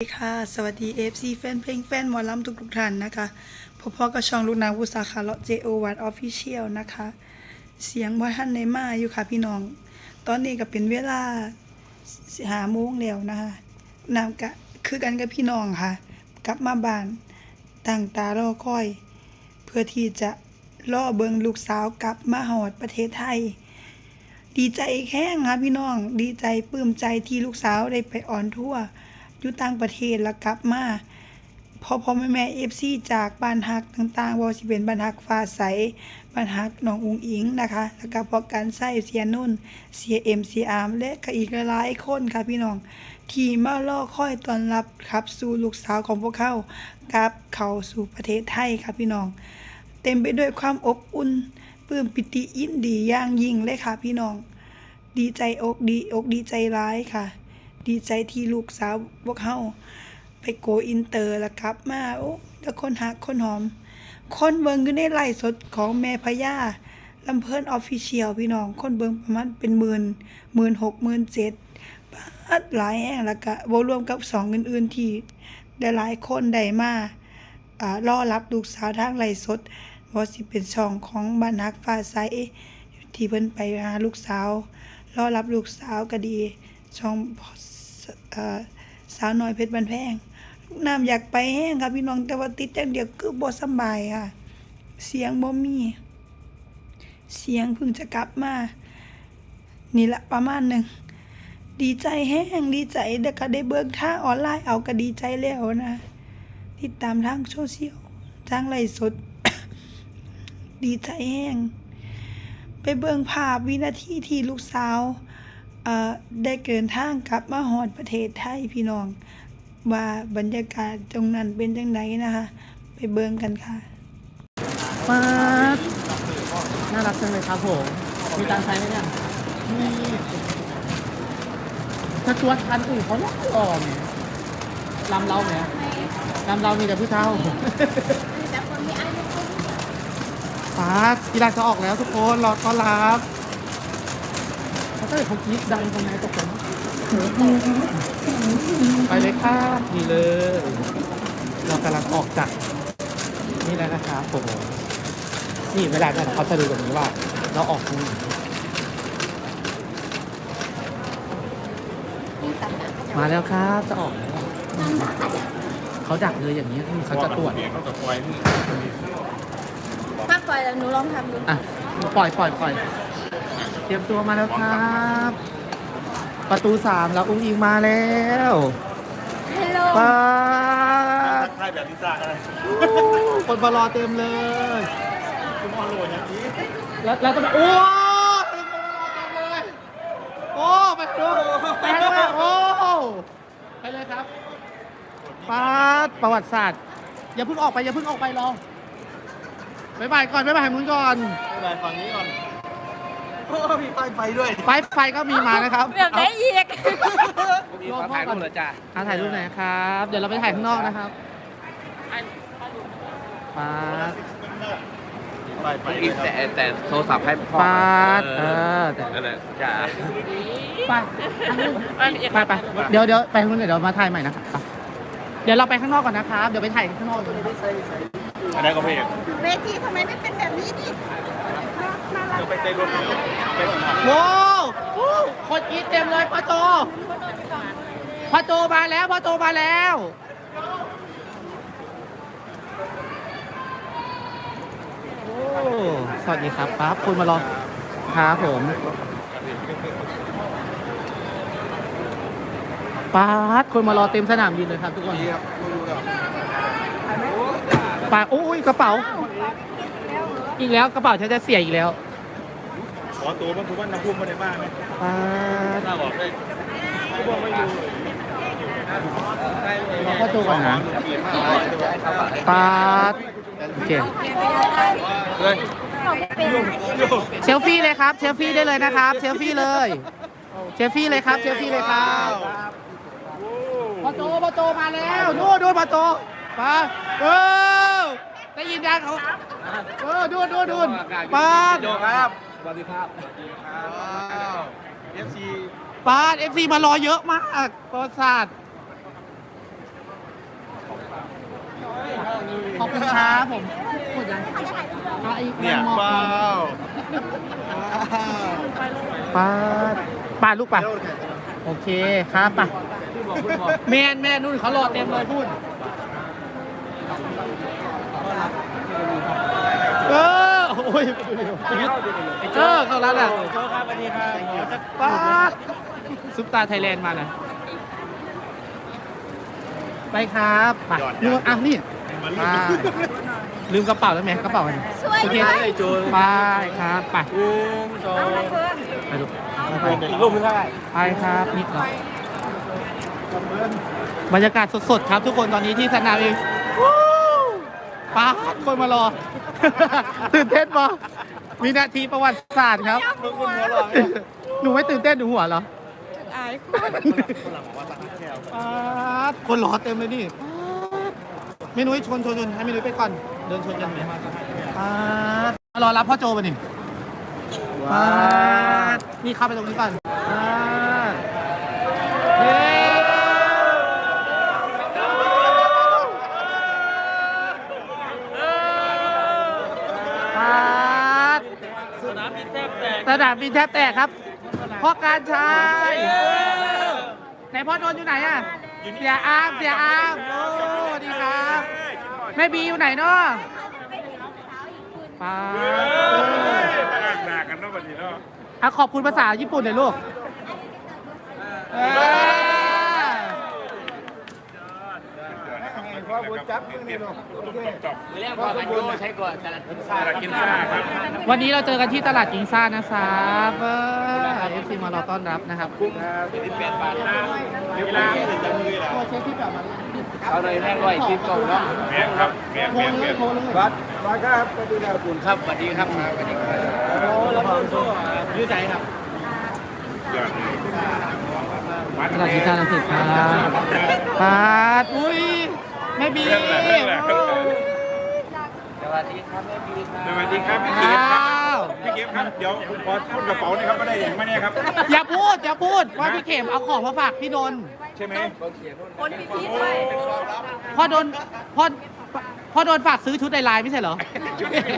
สวัสดีค่ะ สวัสดี FC แฟนเพลงแฟนหมอลำทุกทุกๆท่านนะคะพบพ่อกับช่องลูกนางวุษาคาเลาะ JO วัดออฟฟิเชียลนะคะ เสียงว่าท่านในมาอยู่ค่ะพี่น้อง ตอนนี้ก็เป็นเวลาหาโมงแล้วนะคะนำกะคือกันกับพี่น้องค่ะ กลับมาบ้านตั้งตารอคอย เพื่อที่จะล่อเบิงลูกสาวกลับมาหอดประเทศไทย ดีใจแข้งค่ะพี่น้อง ดีใจปลื้มใจที่ลูกสาวได้ไปออนทั่วร์ อยู่ต่างประเทศแล้วกลับมาพอพ่อแม่แม่เอฟซีจากบ้านฮักต่างๆว่าสิเป็นบ้านฮักฟ้าใสบ้านฮักหนองอุงอิงนะคะแล้วก็พอการใส่เสียนุ่นเสียเอ็มเสียอาร์มและก็อีกหลายคนค่ะพี่น้อง ที่มาล่อค่อยต้อนรับครับสู่ลูกสาวของพวกเขากลับเข้าสู่ประเทศไทยค่ะพี่น้อง เต็มไปด้วยความอบอุ่นปลื้มปิติยินดีอย่างยิ่งเลยค่ะพี่น้อง ดีใจอกดีอกดีใจร้ายค่ะ ดีใจที่ลูกสาวพวกเขาไปโกอินเตอร์แล้วกลับมาโอ้แล้วคนหักคนหอม คนเบิงอยู่ในไลฟ์สดของแม่พญาลำเพิ่นออฟฟิเชียลพี่น้อง คนเบิงประมาณเป็นหมื่นหมื่นหกหมื่นเจ็ดบาทหลายแห่งแล้วก็บรวมกับสองอื่นๆที่ได้หลายคนได้มาอ่ารอรับลูกสาวทางไลฟ์สดว่าสิเป็นช่องของบ้านฮักฟ้าใสที่เพิ่นไปหาลูกสาวรอรับลูกสาวก็ดี ช่อง เอ่อสาวน้อยเพชรบันแพงลูกน้ำอยากไปแห้งค่ะพี่น้องแต่ว่าติดอย่างเดียวคือบ่สบายค่ะ เสียงบ่มี เสียงเพิ่งจะกลับมา นี่ละประมาณหนึ่งดีใจแห้งดีใจเด็กก็ได้เบิกท่าออนไลน์เอาก็ดีใจแล้วนะติดตามทางโซเชียลทางไลฟ์สด ดีใจแห้งไปเบิ่งภาพวินาทีที่ลูกสาว ได้เกินทางกลับมาฮอดประเทศไทยพี่น้อง ว่าบรรยากาศตรงนั้นเป็นจังไดนะคะ ไปเบิ่งกันค่ะป๊าดน่ารักจังเลยครับผม มีตังค์ใช้ไหมเนี่ยมีถ้าชวนคันอื่นเขาหล่อหล่อไหมลำเราไหมลำเรามีแต่ผู้เท่าป๊าดกีฬาจะออกแล้วทุกคน รอต้อนรับ เขาจะเขาคิดดังตรงไหนตกลงไปเลยครับนี่เลย เรากำลังออกจาก นี่แล้วนะครับผมนี่เวลาเนี่ยเขาจะดูแบบนี้ว่า เราออกตรงไหนมาแล้วครับจะออกแล้วเขาดักเลยอย่างนี้คือเขาจะตรวจเขาจะปล่อยนี่ถ้าปล่อยแล้วหนูลองทำดูอะปล่อยปล่อยปล่อย เตรียมตัวมาแล้วครับ ประตูสามแล้วอุ้งอิงมาแล้วฮัลโหลป้าดทักทายแบบลิซ่าอะไรคนมารอเต็มเลย คุณออโลอย่างนี้แล้วแล้วก็แบบโอ้ยโอ้ไปดูไปเลยโอ้ไปเลยครับป้าดประวัติศาสตร์ อย่าเพิ่งออกไปอย่าเพิ่งออกไปรอบายบายก่อนบายบายมึงก่อนไปฝั่งนี้ก่อน โอ้มีป้ายไฟด้วยไฟไฟก็มีมานะครับแบบไหนอีกรอพ่อก่อนจ้าถ่ายรูปหน่อยครับ เดี๋ยวเราไปถ่ายข้างนอกนะครับป้าดป้ายไฟอีกแต่แต่โทรศัพท์ให้พ่อป้าดเออแต่นั่นแหละจ้าไปไปไปเดี๋ยวเดี๋ยวไปข้างนอกเดี๋ยวมาถ่ายใหม่นะครับไปเดี๋ยวเราไปข้างนอกก่อนนะครับ เดี๋ยวไปถ่ายข้างนอกกันอันนั้นก็เพลงเวทีทำไมไม่เป็นแบบนี้นี่ เดี๋ยวไปเต้นรถไปข้างหน้าโว้ววู้คนกรีดเต็มเลยพ่อโจพ่อโจมาแล้วพ่อโจมาแล้ว โอ้สวัสดีครับปั๊บคุณมารอครับผมป๊าดคนมารอเต็มสนามบินเลยครับทุกคนปาโอ้ยกระเป๋า อีกแล้วกระเป๋าฉันจะเสียอีกแล้วข อตัวมันคือว่าน้ำพุ่มมาในบ้านไหมป๊าดน่าบอกได้เขาบอกไม่อยู่เราก็ดูก่อนนะป๊าดโอเคเลยเชลฟี่เลยครับเชลฟี่ได้เลยนะครับเชลฟี่เลยเชลฟี่เลยครับเชลฟี่เลยครับพอโจพอโจมาแล้วนู่นนู่นพอโจไปเออได้ยินยังเขาเออดูดูดูป๊าด สวัสดีครับ สวัสดีครับเอฟซีป้าเอฟซีมารอเยอะมากประวัติาสขอบคุณครับผมกดยังอ่เนี่ยป้าวป้าป้าลูกป่ะ โอเคครับป่ะแม่นแม่นนู่นเขารอเต็มเลยพูด ยเออเข้าร้านอะโชว์ครับสวัสดีครับป้าดซุปตาไทยแลนด์มานะไปครับไปลืมอะนี่ไปลืมกระเป๋าแล้วไหมกระเป๋าอันนี้สวยโอเคด้วยไอ้โจรไปครับไปหนึ่งสองไปลูกไปอีกรูปหนึงเท่าไหร่ไปครับนี่ครับบรรยากาศสดๆครับทุกคนตอนนี้ที่สนามเองวู้ ป้าดคนมารอ ตื่นเต้นปะวินาทีประวัติศาสตร์ครับลูกคุณหัวหล่อเนี่ยหนูไม่ตื่นเต้นหนูหัวเหรออายป๊าดคนรอเต็มเลยนี่ป๊าดเมนุ้ยชนชนชนให้เมนุ้ยไปก่อน เดินชนกันไหมป๊าดมารอรับพ่อโจมาหนิป๊าดนี่เข้าไปตรงนี้ก่อนป๊าดเย้ป๊าดสนามบินแทบแตกสนามบินแทบแตกครับพ่อการชายไหนพ่อโดนอยู่ไหนอะเสียอามเสียอามโอ้สวัสดีครับแม่บีอยู่ไหนเนาะป้าหนากันเนาะวันนี้เนาะขอบคุณภาษาญี่ปุ่นหน่อยลูกเออ พ่อบุญจับมือนี่ลูกโอเคเรียกว่ามันโยใช้ก่อนแต่ละกินซ่ากินซ่าครับวันนี้เราเจอกันที่ตลาดกิงซ่านะครับเออฟซีมารอต้อนรับนะครับเป็นแปดบาทนะเวลาโอ้เช็คที่แบบมาเอาเลยแม่ร้อยคิดก่อนเนาะแม่ครับแม่โทรเลยโทรเลยบัตรบัตรครับสวัสดีครับคุณครับสวัสดีครับสวัสดีครับโอ้แล้วพ่อโชว์ยืดใจครับตลาดกิงซ่าลังสิตครับปาดอุ้ย แม่บีโอ้สวัสดีครับแม่บีครับสวัสดีครับพี่เกียรติคอ้ารับวพี่เกียรติครับเดี๋ยวผมขอพูดกระเป๋าหนะครับไม่ได้อย่างมาเนี่ยครับ อย่าพูดอย่าพูดว่าพี่เข็มเอาของมาฝากพี่นนท์ใช่ไหมคนมีชีพด้วยพ่อโดนพ่อพ่อโดนฝากซื้อชุดในไลน์ไม่ใช่เหรอ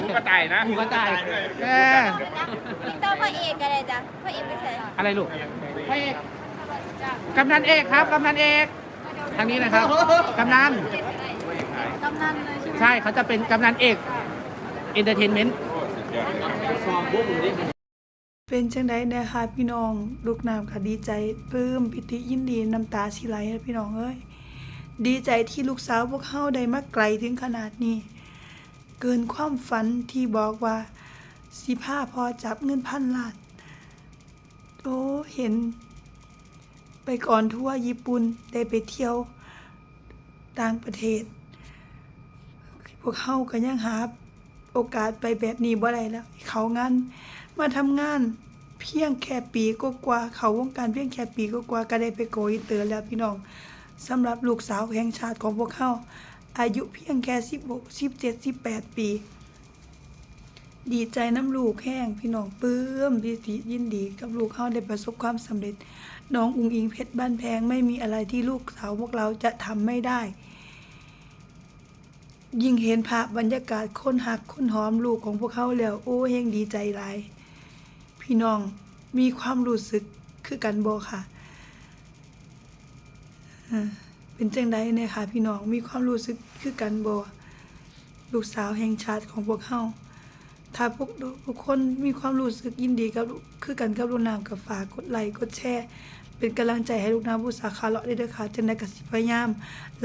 หมูกระต่ายนะหมูกระต่ายเออ พี่เต้าพระเอกอะไรจ้ะพระเอกไม่ใช่อะไรลูกพระเอกกำนันเอกครับกำนันเอก ทางนี้นะครับกำนันกำนันเลยใช่ไหมใช่เขาจะเป็นกำนันเอกเอนเตอร์เทนเมนต์เป็นจังไดนะคะพี่น้องลูกน้ำค่ะดีใจปลื้มปิติยินดีน้ำตาสิไหลนะพี่น้องเอ้ยดีใจที่ลูกสาวพวกเขาได้มาไกลถึงขนาดนี้ เกินความฝันที่บอกว่าสิพาพอจับเงินพันล้านโอ้เห็น ไปก่อนทั่วญี่ปุ่นได้ไปเที่ยวต่างประเทศ พวกเขาก็ยังหาโอกาสไปแบบนี้บ่ได้แล้ว เขางานมาทำงานเพียงแค่ปีก็กว่าเขาวงการเพียงแค่ปีก็กว่าก็ได้ไปโกอินเตอร์แล้วพี่น้องสำหรับลูกสาวแห่งชาติของพวกเขาอายุเพียงแค่16 17 18 ปี ดีใจน้ำลูกแห้งพี่น้องปลื้มพิธียินดีกับลูกเขาได้ประสบความสำเร็จ น้องอุงอิงเพชรบ้านแพงไม่มีอะไรที่ลูกสาวพวกเราจะทำไม่ได้ ยิ่งเห็นภาพบรรยากาศคนหักคนหอมลูกของพวกเขาแล้วโอ้เฮงดีใจหลาย พี่น้องมีความรู้สึกคือกันบ่ค่ะเป็นจังไดเนี่ยค่ะ พี่น้องมีความรู้สึกคือกันบ่ลูกสาวแห่งชาติของพวกเขาถ้าพวกทุกคนมีความรู้สึกยินดีกับคือกันกับลูกน้ำกับฝากกดไลค์กดแชร์เป็นกำลังใจให้ลูกน้ำผู้สาขาเลาะได้ด้วยค่ะจังไดกับสิพยายาม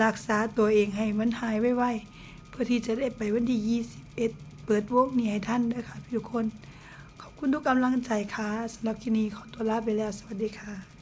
รักษาตัวเองให้มันหายไวๆ พื่อที่จะได้ไปวันที่ 21 เปิดวงนี้ให้ท่านด้วยค่ะพี่ทุกคน ขอบคุณทุกกำลังใจค่ะสำหรับคลิปนี้ขอตัวลาไปแล้ว สวัสดีค่ะ